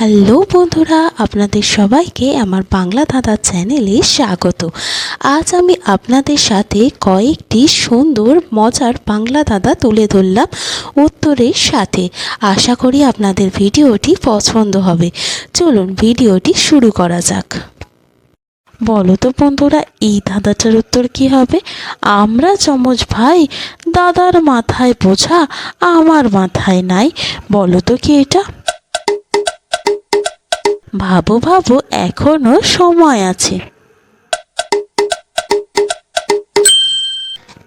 Hello বন্ধুরা, আপনাদের সবাইকে আমার বাংলা ধাঁধা চ্যানেলে স্বাগত। আজ আমি আপনাদের সাথে কয়েকটি সুন্দর, মজার বাংলা দাদা তুলে ধরলাম উত্তরের সাথে। আশা করি আপনাদের ভিডিওটি পছন্দ হবে। চলুন ভিডিওটি শুরু করা যাক। বলো তো বন্ধুরা, এই দাদাটার উত্তর কি হবে? আমরা চমচ ভাই, দাদার মাথায় বোঝা আমার মাথায় নাই। বলো তো কি এটা? ভাবো ভাবো এখনও সময় আছে।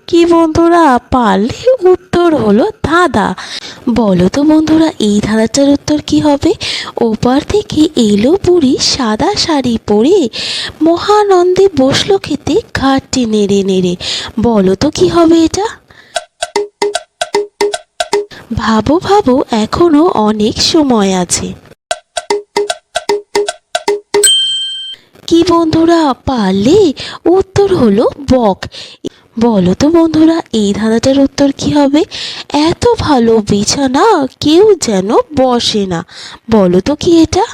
কি বন্ধুরা, পারলে উত্তর হলো ধাঁধা। বলো তো বন্ধুরা, এই ধাঁধাটার উত্তর কি হবে? ওপার থেকে এলো বুড়ি সাদা শাড়ি পরে মহানন্দে বসল খেতে ঘাটটি নেড়ে নেড়ে। বলো তো কি হবে এটা? ভাবো ভাবো, এখনও অনেক সময় আছে। কি বন্ধুরা পারলে উত্তর হলো বক। বলো তো বন্ধুরা, এই ধাঁধাটার উত্তর কি হবে? এত ভালো বিছানা কেউ যেন বসে না। বলো তো কি এটা?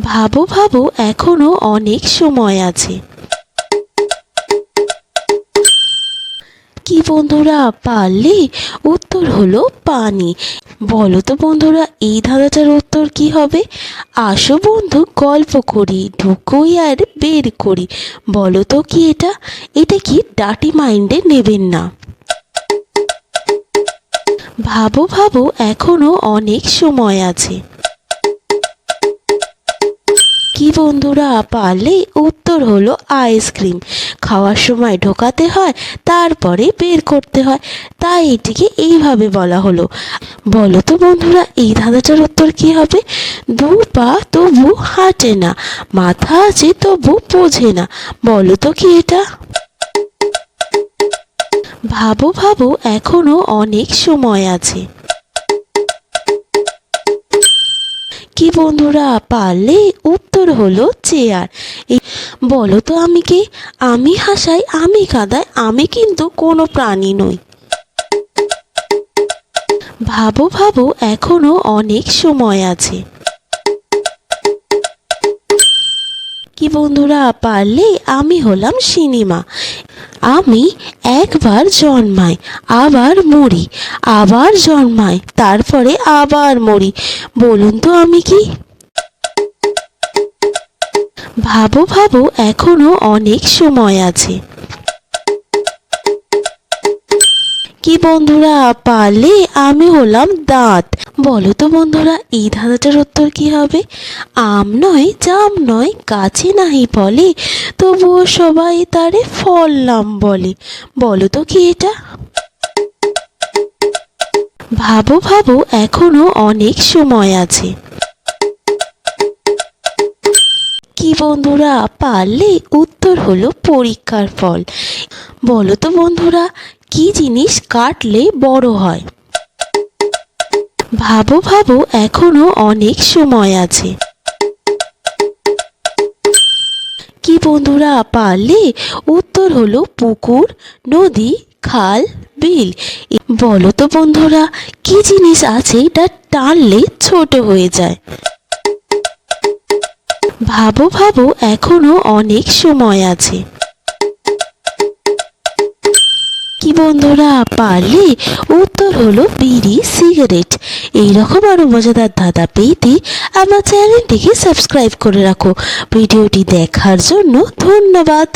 ভাবো ভাবো, এখনও অনেক সময় আছে। কি বন্ধুরা? পারলে উত্তর হলো পানি। বলো তো বন্ধুরা, এই ধাঁধাটার উত্তর কি হবে? আসো বন্ধু, গল্প করি, ঢুকোই আর বের করি। বলো তো কি এটা? এটা কি ডাটি মাইন্ডে নেবেন না। ভাবো ভাবো, এখনও অনেক সময় আছে। কি বন্ধুরা? পারলে উত্তর হলো আইসক্রিম। খাওয়ার সময় ঢোকাতে হয়, তারপরে বের করতে হয়। তাই এটিকে এইভাবে বলা হলো। বলো তো বন্ধুরা, এই ধাঁধাটার উত্তর কি হবে? দু পা তবু হাঁটে না, মাথা আছে তবু বোঝে না। বলো তো কি এটা? ভাবো ভাবো, এখনও অনেক সময় আছে। কি বন্ধুরা? পারলে উত্তর হলো চেয়ার। এই বলো তো আমি কি? আমি হাসাই, আমি কাদাই, আমি কিন্তু কোনো প্রাণী নই। ভাবো ভাবো, এখনও অনেক সময় আছে। কি বন্ধুরা? পারলে আমি হলাম সিনেমা। আমি একবার জন্মাই, আবার মরি, আবার জন্মাই, তারপরে আবার মরি। বলুন তো আমি কি? ভাবো ভাবো, এখনও অনেক সময় আছে। কি বন্ধুরা? পারলে আমি হলাম দাঁত। বলো তো বন্ধুরা, এই ধাঁধাটার উত্তর কি হবে? আম নয়, জাম নয়, গাছে নাহি বলে, তবুও সবাই তারে ফল নাম বলে। বলো তো কি এটা? ভাবো ভাবো, এখনও অনেক সময় আছে। কি বন্ধুরা, পারলে উত্তর হলো পরীক্ষার ফল। বলো তো বন্ধুরা কি জিনিস কাটলে বড় হয়? ভাবো ভাবো, এখনও অনেক সময় আছে। কি বন্ধুরা, পারলে উত্তর হলো পুকুর, নদী, খাল, বিল। বলো তো বন্ধুরা, কি জিনিস আছে এটা টানলে ছোট হয়ে যায়? ভাবো ভাবো, এখনও অনেক সময় আছে। কি বন্ধুরা? পারলে উত্তর হলো বিড়ি, সিগারেট। এই রকম আরও মজাদার ধাঁধা পেতে আমার চ্যানেলটিকে সাবস্ক্রাইব করে রাখো। ভিডিওটি দেখার জন্য ধন্যবাদ।